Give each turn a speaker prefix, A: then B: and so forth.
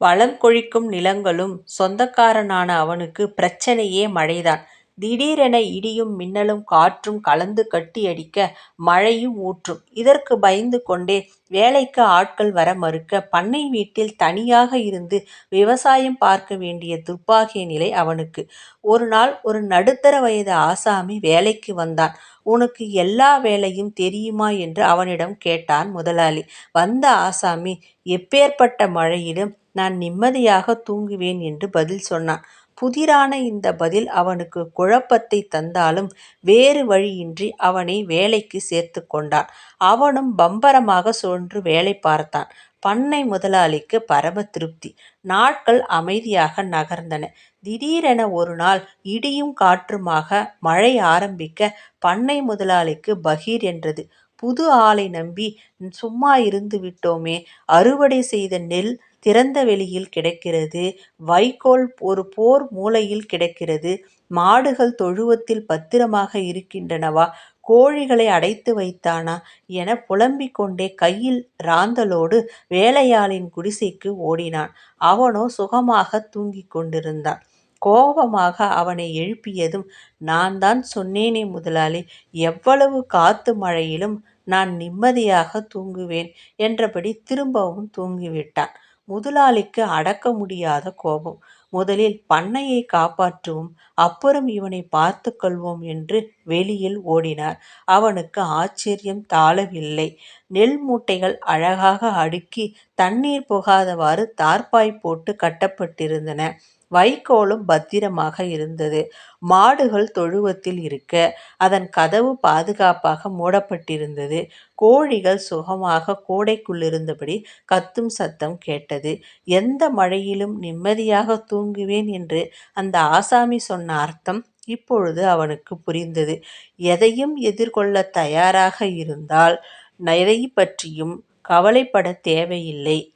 A: வளம் கொழிக்கும் நிலங்களும் சொந்தக்காரனான அவனுக்கு பிரச்சனையே மழைதான். திடீரென இடியும் மின்னலும் காற்றும் கலந்து கட்டியடிக்க மழையும் ஊற்றும். இதற்கு பயந்து கொண்டே வேலைக்கு ஆட்கள் வர மறுக்க பண்ணை வீட்டில் தனியாக இருந்து விவசாயம் பார்க்க வேண்டிய துர்ப்பாக்கிய நிலை அவனுக்கு. ஒருநாள் ஒரு நடுத்தர வயது ஆசாமி வேலைக்கு வந்தான். உனக்கு எல்லா வேலையும் தெரியுமா என்று அவனிடம் கேட்டான் முதலாளி. வந்த ஆசாமி எப்பேர்ப்பட்ட மழையிலும் நான் நிம்மதியாக தூங்குவேன் என்று பதில் சொன்னான். புதிரான இந்த பதில் அவனுக்கு குழப்பத்தை தந்தாலும் வேறு வழியின்றி அவனை வேலைக்கு சேர்த்து கொண்டான். அவனும் பம்பரமாக சுழன்று வேலை பார்த்தான். பண்ணை முதலாளிக்கு பரம திருப்தி. நாட்கள் அமைதியாக நகர்ந்தன. திடீரென ஒரு நாள் இடியும் காற்றுமாக மழை ஆரம்பிக்க பண்ணை முதலாளிக்கு பகீர் என்றது. புது ஆளை நம்பி சும்மா இருந்து விட்டோமே. அறுவடை செய்த நெல் திறந்த வெளியில் கிடக்கிறது. வைக்கோல் ஒரு போர் மூலையில் கிடக்கிறது. மாடுகள் தொழுவத்தில் பத்திரமாக இருக்கின்றனவா? கோழிகளை அடைத்து வைத்தானா? என புலம்பிக் கொண்டே கையில் ராந்தலோடு வேலையாளின் குடிசைக்கு ஓடினான். அவனோ சுகமாகத் தூங்கிக் கொண்டிருந்தான். கோபமாக அவனை எழுப்பியதும் நான் தான் சொன்னேனே முதலாளி. எவ்வளவு காத்து மழையிலும் நான் நிம்மதியாக தூங்குவேன் என்றபடி திரும்பவும் தூங்கிவிட்டான். முதலாளிக்கு அடக்க முடியாத கோபம். முதலில் பண்ணையை காப்பாற்றுவோம். அப்புறம் இவனை பார்த்து கொள்வோம் என்று வெளியில் ஓடினார். அவனுக்கு ஆச்சரியம் தாளவில்லை. நெல் மூட்டைகள் அழகாக அடுக்கி தண்ணீர் புகாதவாறு தார்ப்பாய் போட்டு கட்டப்பட்டிருந்தன. வைக்கோலும் பத்திரமாக இருந்தது. மாடுகள் தொழுவத்தில் இருக்க, அதன் கதவு பாதுகாப்பாக மூடப்பட்டிருந்தது. கோழிகள் சுகமாக கூடைக்குள்ளிருந்தபடி கத்தும் சத்தம் கேட்டது. எந்த மழையிலும் நிம்மதியாகத் தூங்குவேன் என்று அந்த ஆசாமி சொன்ன அர்த்தம் இப்பொழுது அவனுக்கு புரிந்தது. எதையும் எதிர்கொள்ளத் தயாராக இருந்தால் எதைப்பற்றியும் கவலைப்படத் தேவையில்லை.